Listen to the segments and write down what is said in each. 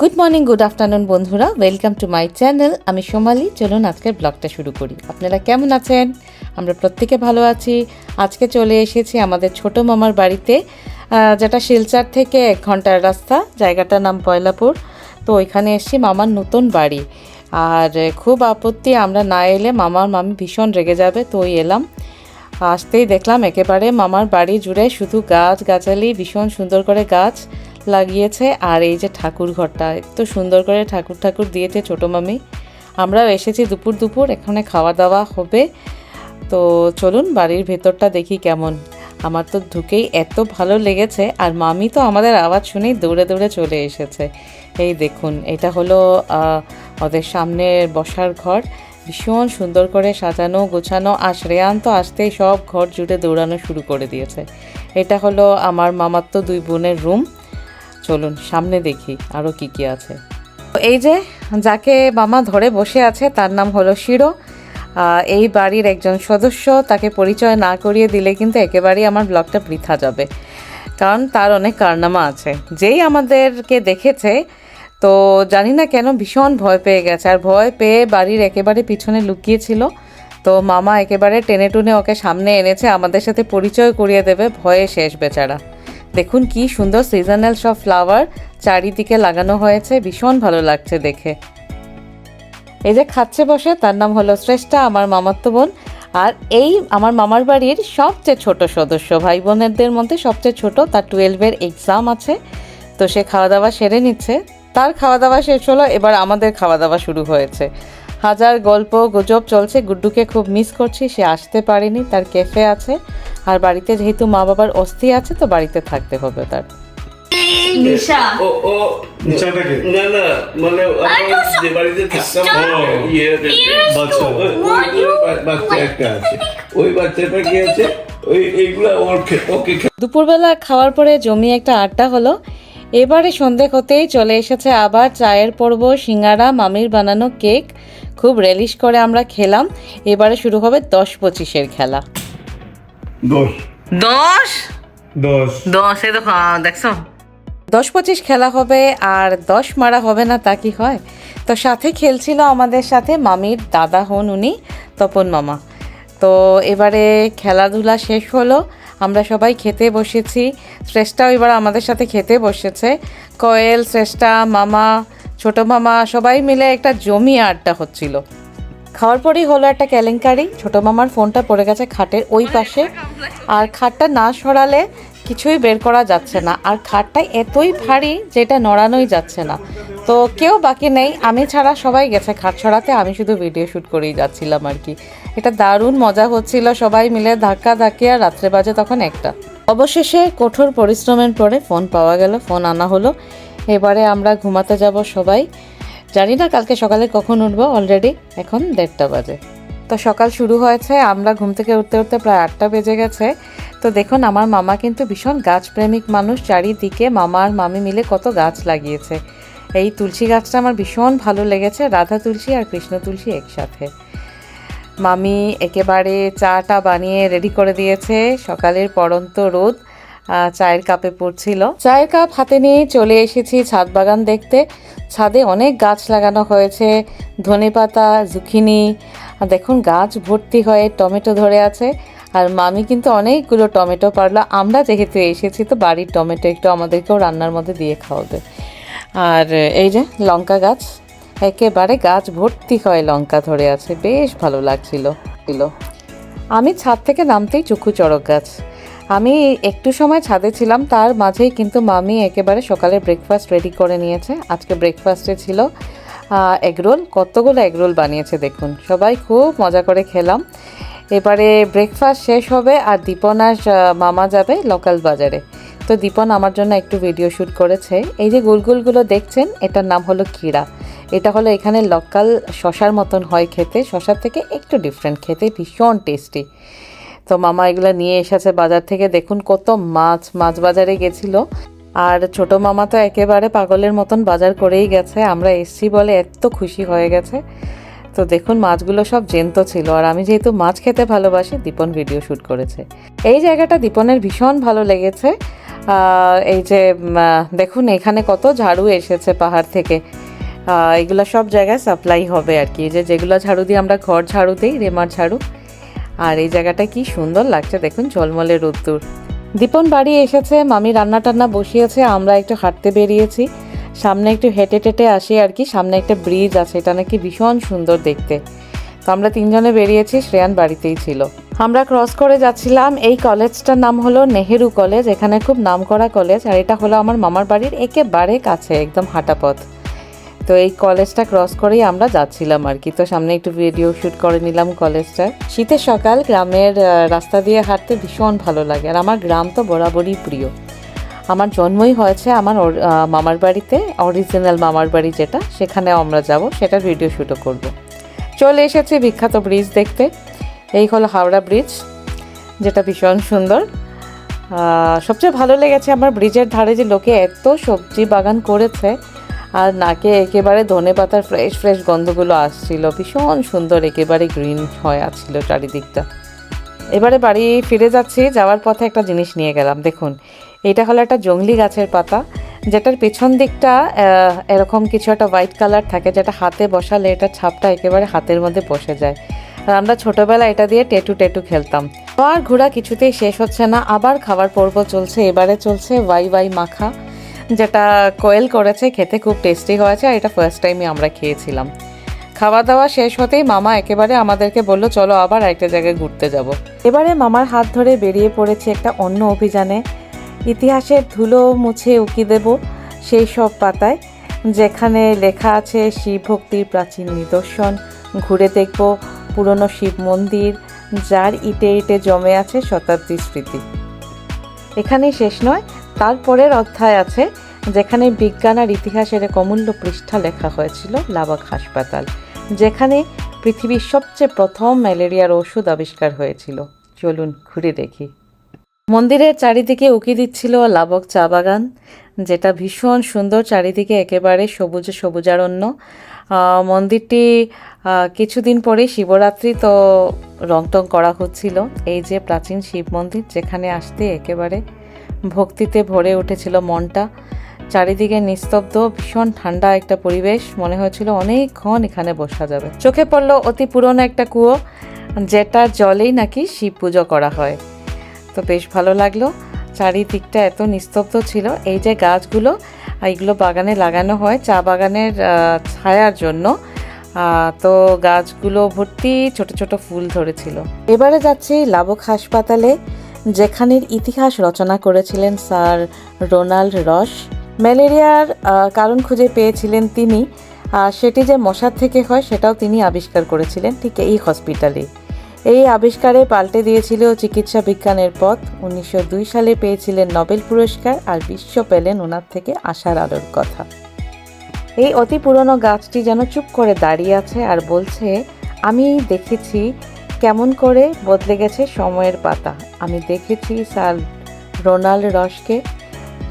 Good morning good afternoon বন্ধুরা। Welcome to my channel আমি সোমালি। চলুন আজকের ব্লগটা শুরু করি। আপনারা কেমন আছেন? আমরা প্রত্যেকে ভালো আছি। আজকে চলে এসেছি আমাদের ছোট মামার বাড়িতে যেটা শিলচার থেকে এক ঘণ্টার রাস্তা। জায়গাটার নাম পয়লাপুর। তো ওইখানে এসেছি মামার নতুন বাড়ি। আর খুব আপত্তি, আমরা না এলে মামার মামি ভীষণ রেগে যাবে, তো ওই এলাম। আসতেই দেখলাম একেবারে মামার বাড়ি জুড়ে শুধু গাছ গাছালি, ভীষণ সুন্দর করে গাছ। লাগিয়েছে আর এই যে ঠাকুর ঘরটা এত সুন্দর করে ঠাকুর ঠাকুর দিয়েছে ছোটো মামি। আমরাও এসেছি দুপুর দুপুর, এখানে খাওয়া দাওয়া হবে। তো চলুন বাড়ির ভেতরটা দেখি কেমন। আমার তো ঢুকেই এত ভালো লেগেছে আর মামি তো আমাদের আওয়াজ শুনেই দৌড়ে দৌড়ে চলে এসেছে। এই দেখুন, এটা হলো ওদের সামনে বসার ঘর। ভীষণ সুন্দর করে সাজানো, গোছানো আর শ্রেয়ান তো আসতেই সব ঘর জুড়ে দৌড়ানো শুরু করে দিয়েছে। এটা হলো আমার মামার তো দুই বোনের রুম। চলুন, সামনে দেখি আরও কি কি আছে। এই যে, যাকে মামা ধরে বসে আছে, তার নাম হলো শিরো। এই বাড়ির একজন সদস্য, তাকে পরিচয় না করিয়ে দিলে কিন্তু একেবারেই আমার ব্লগটা বৃথা যাবে। কারণ তার অনেক কারনামা আছে। যেই আমাদেরকে দেখেছে, তো জানি না কেন ভীষণ ভয় পেয়ে গেছে। আর ভয় পেয়ে বাড়ির একেবারে পিছনে লুকিয়েছিল। তো মামা একেবারে টেনে টুনে ওকে সামনে এনেছে, আমাদের সাথে পরিচয় করিয়ে দেবে, ভয়ে শেষ বেচারা। দেখুন কি সুন্দর সিজনাল সব ফ্লাওয়ার চারিদিকে লাগানো হয়েছে, ভীষণ ভালো লাগছে দেখে। এই যে খাচ্ছে বসে, তার নাম হলো শ্রেষ্ঠা, আমার মামাতো বোন। আর এই আমার মামার বাড়ির সবচেয়ে ছোট সদস্য, ভাই বোনেদের মধ্যে সবচেয়ে ছোট, তার টুয়েলভের এক্সাম আছে। তো সে খাওয়া দাওয়া সেরে নিচ্ছে। তার খাওয়া দাওয়া শেষ হলো, এবার আমাদের খাওয়া দাওয়া শুরু হয়েছে। হাজার গল্প গুজব চলছে। গুড্ডুকে খুব মিস করছি সে আসতে পারেনি তার ক্যাফে আছে। আর বাড়িতে যেহেতু মা বাবার অস্থি আছে তো বাড়িতে থাকতে হবে তার। নিশা। ও ও নিশাটাকে? না না মানে যে বাড়িতে থাকতাম ইয়ে বাচ্চা। ওই- ওই- ওই বা- বাচ্চা একটা আছে। ওই বাচ্চাটা কি আছে? ওই এইগুলা ওর ওকে দুপুরবেলা খাওয়ার পরে জমি একটা আড্ডা হলো। এবারে সন্ধে হতেই চলে এসেছে আবার চায়ের পর্ব সিঙ্গারা মামির বানানো কেক। রেলিশ করে আমরা খেলাম। এবারে শুরু হবে দশ পঁচিশের খেলা। দশ। দশ? দশ। দশ এ দেখো দেখছ? দশ পঁচিশ খেলা হবে আর দশ মারা হবে না তা কি হয়? তো সাথে খেলছিল আমাদের সাথে মামির দাদা হন উনি তপন মামা। তো এবারে খেলাধুলা শেষ হলো আমরা সবাই খেতে বসেছি। শ্রেষ্ঠাও এবার আমাদের সাথে খেতে বসেছে। কয়েল শ্রেষ্ঠা মামা ছোট মামা সবাই মিলে একটা জমি আড্ডা হচ্ছিল। খাওয়ার পরেই হলো একটা কেলেঙ্কারি। ছোট মামার ফোনটা পড়ে গেছে খাটের ওই পাশে। আর খাটটা না সরালে কিছুই বের করা যাচ্ছে না। আর খাটটা এতই ভারী যেটা নড়ানোই যাচ্ছে না। তো কেউ বাকি নেই। আমি ছাড়া সবাই গেছে খাট সরাতে। আমি শুধু ভিডিও শ্যুট করেই যাচ্ছিলাম আর কি। এটা দারুণ মজা হচ্ছিল। সবাই মিলে ধাক্কা ধাক্কি আর রাত্রে বাজে তখন একটা। অবশেষে কঠোর পরিশ্রমের পরে ফোন পাওয়া গেল। ফোন আনা হলো। এবারে আমরা ঘুমাতে যাব সবাই। জানি না কালকে সকালে কখন উঠবো অলরেডি এখন দেড়টা বাজে। তো সকাল শুরু হয়েছে, আমরা ঘুম থেকে উঠতে উঠতে প্রায় আটটা বেজে গেছে। তো দেখুন, আমার মামা কিন্তু ভীষণ গাছপ্রেমিক মানুষ, চারিদিকে মামা আর মামি মিলে কত গাছ লাগিয়েছে। এই তুলসী গাছটা আমার ভীষণ ভালো লেগেছে, রাধা তুলসী আর কৃষ্ণ তুলসী একসাথে। মামি একেবারে চাটা বানিয়ে রেডি করে দিয়েছে, সকালের পরন্ত রোদ। চায়ের কাপে পড়ছিল। চায়ের কাপ হাতে নিয়ে চলে এসেছি ছাদ বাগান দেখতে। ছাদে অনেক গাছ লাগানো হয়েছে ধনেপাতা জুকিনি আর দেখুন গাছ ভর্তি হয়ে টমেটো ধরে আছে। আর মামি কিন্তু অনেকগুলো টমেটো পারল। আমরা যেহেতু এসেছি তো বাড়ির টমেটো একটু আমাদেরকেও রান্নার মধ্যে দিয়ে খাওয়াবে। আর এই যে লঙ্কা গাছ, একেবারে গাছ ভর্তি হয় লঙ্কা ধরে আছে। বেশ ভালো লাগছিল। ছিল আমি ছাদ থেকে নামতেই চক্ষু চড়ক গাছ। আমি একটু সময় ছাদে ছিলাম, তার মাঝেই কিন্তু মামি একেবারে সকালে ব্রেকফাস্ট রেডি করে নিয়েছে। আজকে ব্রেকফাস্টে ছিল এগরোল কতগুলো এগরোল বানিয়েছে দেখুন। সবাই খুব মজা করে খেলাম। এবারে ব্রেকফাস্ট শেষ হবে আর দীপন আর মামা যাবে লোকাল বাজারে। তো দীপন আমার জন্য একটু ভিডিও শ্যুট করেছে। এই যে গুলগুলগুলো দেখছেন, এটার নাম হলো কিড়া এটা হলো এখানে লোকাল শশার মতন হয় খেতে। শশার থেকে একটু ডিফারেন্ট খেতে ভীষণ টেস্টি তো মামা এগুলো নিয়ে এসেছে বাজার থেকে। দেখুন কত মাছ মাছ বাজারে গেছিল। আর ছোট মামা তো একেবারে পাগলের মতন বাজার করেই গেছে। আমরা এসছি বলে এত খুশি হয়ে গেছে। তো দেখুন মাছগুলো সব জ্যান্ত ছিল। আর আমি যেহেতু মাছ খেতে ভালোবাসি, দীপন ভিডিও শ্যুট করেছে। এই জায়গাটা দীপনের ভীষণ ভালো লেগেছে। এই যে দেখুন এখানে কত ঝাড়ু এসেছে পাহাড় থেকে। এগুলো সব জায়গায় সাপ্লাই হবে আর কি। যে যেগুলো ঝাড়ু দিয়ে আমরা ঘর ঝাড়ু দিই, রেমার ঝাড়ু। আর এই জায়গাটা কি সুন্দর লাগছে, দেখুন ঝলমলে রোদ্দুর। দীপন বাড়ি এসেছে, মামি রান্না টান্না বসিয়েছে, আমরা একটু হাঁটতে বেরিয়েছি। সামনে একটু হেঁটে টেটে আসি আর কি, সামনে একটা ব্রিজ আছে, এটা নাকি ভীষণ সুন্দর দেখতে। তো আমরা তিনজনে বেরিয়েছি, শ্রেয়ান বাড়িতেই ছিল। আমরা ক্রস করে যাচ্ছিলাম, এই কলেজটার নাম হলো নেহেরু কলেজ, এখানে খুব নামকরা কলেজ, আর এটা হলো আমার মামার বাড়ির একেবারে কাছে, একদম হাঁটা পথ তো এই কলেজটা ক্রস করেই আমরা যাচ্ছিলাম আর কি। তো সামনে একটু ভিডিও শ্যুট করে নিলাম কলেজটা। শীতের সকাল, গ্রামের রাস্তা দিয়ে হাঁটতে ভীষণ ভালো লাগে। আর আমার গ্রাম তো বরাবরই প্রিয়। আমার জন্মই হয়েছে আমার মামার বাড়িতে অরিজিনাল মামার বাড়ি যেটা সেখানে আমরা যাব, সেটার ভিডিও শ্যুটও করব। চলে এসেছি বিখ্যাত ব্রিজ দেখতে। এই হলো হাওড়া ব্রিজ যেটা ভীষণ সুন্দর। সবচেয়ে ভালো লেগেছে আমার ব্রিজের ধারে যে লোকে এত সবজি বাগান করেছে আর নাকে একেবারে ধনে পাতার ফ্রেশ ফ্রেশ গন্ধগুলো আসছিল। ভীষণ সুন্দর একেবারে গ্রিন হয়ে আসছিল চারিদিকটা। এবারে বাড়ি ফিরে যাচ্ছি, যাওয়ার পথে একটা জিনিস নিয়ে গেলাম। দেখুন, এটা হলো একটা জংলি গাছের পাতা, যেটার পেছন দিকটা এরকম কিছু একটা হোয়াইট কালার থাকে, যেটা হাতে বসালে এটা ছাপটা একেবারে হাতের মধ্যে বসে যায়। আর আমরা ছোটবেলায় এটা দিয়ে টেটু টেটু খেলতাম। আর ঘোরা কিছুতেই শেষ হচ্ছে না, আবার খাবার পর্ব চলছে, এবারে চলছে ওয়াই ওয়াই মাখা। যেটা কোয়েল করেছে, খেতে খুব টেস্টি হয়েছে আর এটা ফার্স্ট টাইমই আমরা খেয়েছিলাম। খাওয়া দাওয়া শেষ হতেই মামা একেবারে আমাদেরকে বলল, চলো আবার একটা জায়গায় ঘুরতে যাব। এবারে মামার হাত ধরে বেরিয়ে পড়েছে একটা অন্য অভিযানে। ইতিহাসের ধুলো মুছে উকি দেব সেই সব পাতায়, যেখানে লেখা আছে, শিব ভক্তির প্রাচীন নিদর্শন। ঘুরে দেখব পুরনো শিব মন্দির, যার ইটে ইটে জমে আছে শতাব্দী স্মৃতি। এখানেই শেষ নয় তারপরের অধ্যায় আছে, যেখানে বিজ্ঞান আর ইতিহাসের এক অমূল্য পৃষ্ঠা লেখা হয়েছিল, লাবাক হাসপাতাল, যেখানে পৃথিবীর সবচেয়ে প্রথম ম্যালেরিয়ার ওষুধ আবিষ্কার হয়েছিল। চলুন ঘুরে দেখি। মন্দিরের চারিদিকে উকি দিচ্ছিল লাবক চা বাগান, যেটা ভীষণ সুন্দর চারিদিকে একেবারে সবুজে সবুজারণ্য। মন্দিরটি কিছুদিন পরে শিবরাত্রি তো রং টং করা হচ্ছিল। এই যে প্রাচীন শিব মন্দির, যেখানে আসতে একেবারে ভক্তিতে ভরে উঠেছিল মনটা। চারিদিকে নিস্তব্ধ, ভীষণ ঠান্ডা একটা পরিবেশ। মনে হয়েছিল অনেকক্ষণ এখানে বসা যাবে। চোখে পড়ল অতি পুরনো একটা কুয়ো, যেটার জলেই নাকি শিব পুজো করা হয়। তো বেশ ভালো লাগল। চারিদিকটা এত নিস্তব্ধ ছিল। এই যে গাছগুলো, এইগুলো বাগানে লাগানো হয় চা বাগানের ছায়ার জন্য। তো গাছগুলো ভর্তি ছোট ছোট ফুল ধরেছিল। এবারে যাচ্ছি লাবক হাসপাতালে। যেখানের ইতিহাস রচনা করেছিলেন স্যার রোনাল্ড রস। ম্যালেরিয়ার কারণ খুঁজে পেয়েছিলেন তিনি আর সেটি যে মশার থেকে হয় সেটাও তিনি আবিষ্কার করেছিলেন ঠিক এই হসপিটালে। এই আবিষ্কারে পাল্টে দিয়েছিল চিকিৎসা বিজ্ঞানের পথ। উনিশশো দুই সালে পেয়েছিলেন নোবেল পুরস্কার আর বিশ্ব পেলেন ওনার থেকে আশার আলোর কথা। এই অতি পুরনো গাছটি যেন চুপ করে দাঁড়িয়ে আছে আর বলছে, আমি দেখেছি কেমন করে বদলে গেছে সময়ের পাতা? আমি দেখেছি স্যার রোনাল্ড রসকে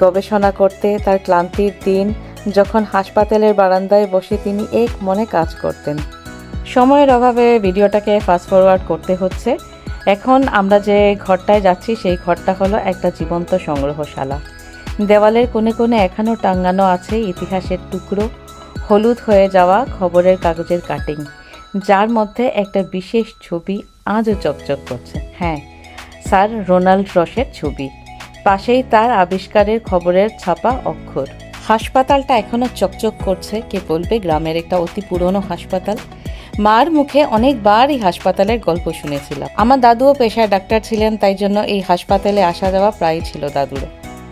গবেষণা করতে তার ক্লান্তির দিন, যখন হাসপাতালের বারান্দায় বসে তিনি এক মনে কাজ করতেন। সময়ের অভাবে ভিডিওটাকে ফাস্ট ফরওয়ার্ড করতে হচ্ছে। এখন আমরা যে ঘরটায় যাচ্ছি, সেই ঘরটা হলো একটা জীবন্ত সংগ্রহশালা। দেওয়ালের কোণে কোণে এখনও টাঙ্গানো আছে ইতিহাসের টুকরো। হলুদ হয়ে যাওয়া খবরের কাগজের কাটিং যার মধ্যে একটা বিশেষ ছবি আজও চকচক করছে। হ্যাঁ স্যার রোনাল্ড রসের ছবি। পাশেই তার আবিষ্কারের খবরের ছাপা অক্ষর। হাসপাতালটা এখনও চকচক করছে, কে বলবে? গ্রামের একটা অতি পুরনো হাসপাতাল। মার মুখে অনেকবার এই হাসপাতালের গল্প শুনেছিলাম। আমার দাদুও পেশায় ডাক্তার ছিলেন, তাই জন্য এই হাসপাতালে আসা যাওয়া প্রায় ছিল দাদুর।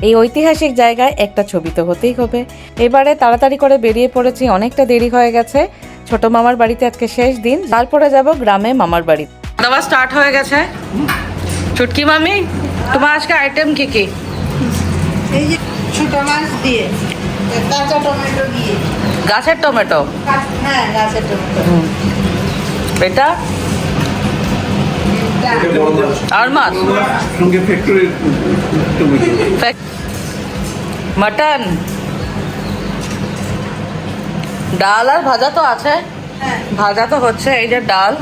এই ঐতিহাসিক জায়গায় একটা ছবি তো হতেই হবে। এবারে তাড়াতাড়ি করে বেরিয়ে পড়েছি, অনেকটা দেরি হয়ে গেছে। ছোট মামার বাড়িতে আজকে শেষ দিন তারপরে যাব গ্রামে মামার বাড়ি। দাওয়া স্টার্ট হয়ে গেছে। ছুটকি মামি তোমার আজকে আইটেম কি কি? এই যে ছোট মাছ দিয়ে কাঁচা টমেটো দিয়ে। গাছের টমেটো? হ্যাঁ গাছের টমেটো। এটা? আর মাছ? সঙ্গে ফ্যাক্টরি টমেটো। মটন ডাল আর ভাজা তো আছে। হ্যাঁ। ভাজা তো হচ্ছে এই যে ডাল।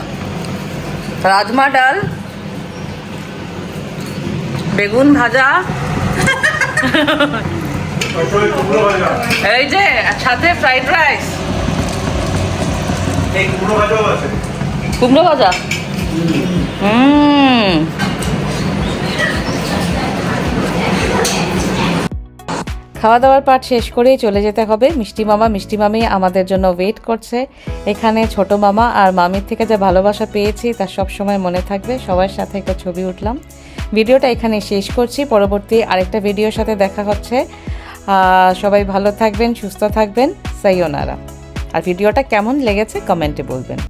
রাজমা ডাল। বেগুন ভাজা। এই যে সাথে ফ্রাইড রাইস। কুমড়ো ভাজা? হুম। খাওয়া দাওয়ার পাট শেষ করেই চলে যেতে হবে। মিষ্টি মামা, মিষ্টি মামি আমাদের জন্য ওয়েট করছে। এখানে ছোট মামা আর মামির থেকে যে ভালোবাসা পেয়েছি তা সব সময় মনে থাকবে। সবার সাথে একটা ছবি উঠলাম। ভিডিওটা এখানে শেষ করছি। পরবর্তী আরেকটা ভিডিওর সাথে দেখা হচ্ছে। সবাই ভালো থাকবেন, সুস্থ থাকবেন। সাইওনারা আর ভিডিওটা কেমন লেগেছে কমেন্টে বলবেন।